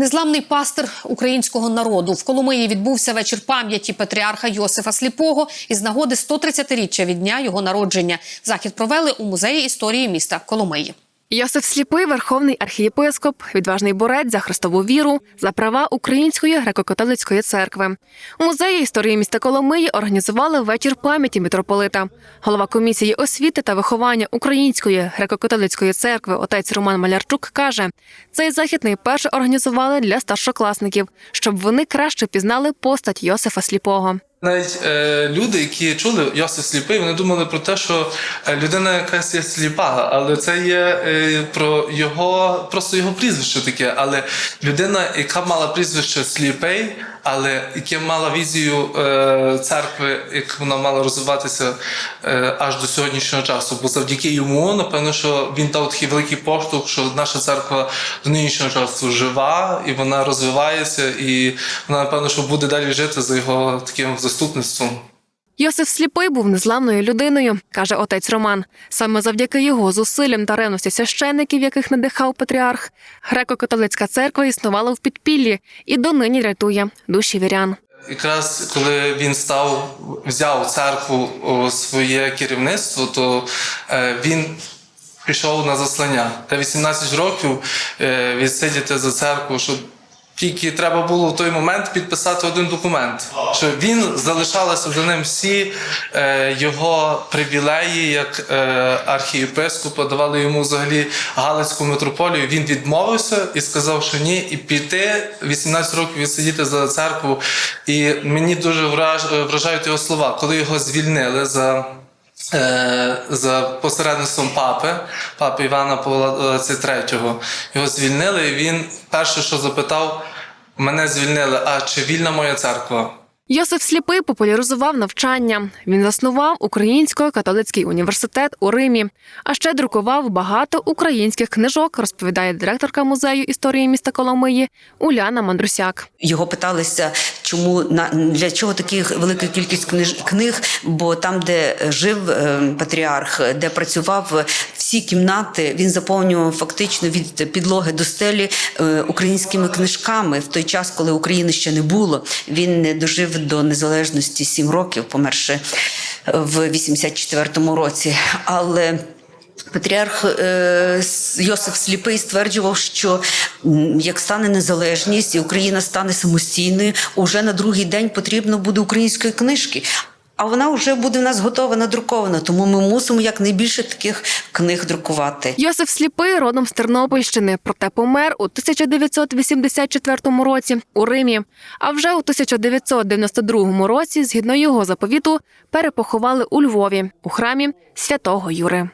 Незламний пастир українського народу в Коломиї відбувся вечір пам'яті патріарха Йосифа Сліпого із нагоди 130-річчя від дня його народження. Захід провели у музеї історії міста Коломиї. Йосиф Сліпий, верховний архієпископ, відважний борець за христову віру, за права Української греко-католицької церкви. У музеї історії міста Коломиї організували вечір пам'яті митрополита. Голова комісії освіти та виховання Української греко-католицької церкви отець Роман Малярчук каже: цей захід найперше організували для старшокласників, щоб вони краще пізнали постать Йосифа Сліпого. Навіть е, люди, які чули Йосиф сліпий, вони думали про те, що е, людина якась є сліпа, але це є е, про його, просто його прізвище таке. Але людина, яка мала прізвище сліпий, але яке мала візію е, церкви, як вона мала розвиватися е, аж до сьогоднішнього часу. Бо завдяки йому, напевно, що він дав такий великий поштовх, що наша церква до нинішнього часу жива і вона розвивається, і вона, напевно, що буде далі жити за його таким заступництвом. Йосиф Сліпий був незламною людиною, каже отець Роман. Саме завдяки його зусиллям та ревності священників, яких надихав патріарх, греко-католицька церква існувала в підпіллі і донині рятує душі вірян. Якраз коли він став, взяв церкву у своє керівництво, то е, він пішов на заслання. Та 18 років е, відсидіти за церкву, щоб тільки треба було в той момент підписати один документ, що він залишалися за ним всі е, його привілеї як е, архієпископа, давали йому взагалі Галицьку митрополію. Він відмовився і сказав, що ні, і піти 18 років відсидіти за церкву. І мені дуже враж, вражають його слова, коли його звільнили за. Е, За посередництвом папи, папи Івана Павла III. Його звільнили, і він перше, що запитав, мене звільнили, а чи вільна моя церква? Йосиф Сліпий популяризував навчання. Він заснував Українсько-католицький університет у Римі, а ще друкував багато українських книжок, розповідає директорка музею історії міста Коломиї Уляна Мандрусяк. Його питалися, чому на для чого таких велика кількість книж книг? Бо там, де жив е, патріарх, де працював всі кімнати, він заповнював фактично від підлоги до стелі е, українськими книжками в той час, коли України ще не було. Він не дожив до незалежності сім років, померше в 84-му році. Але Патріарх е, Йосиф Сліпий стверджував, що як стане незалежність і Україна стане самостійною, уже на другий день потрібно буде української книжки. А вона вже буде в нас готова надрукована, тому ми мусимо якнайбільше таких книг друкувати. Йосиф Сліпий родом з Тернопільщини, проте помер у 1984 році у Римі. А вже у 1992 році, згідно його заповіту, перепоховали у Львові у храмі святого Юри.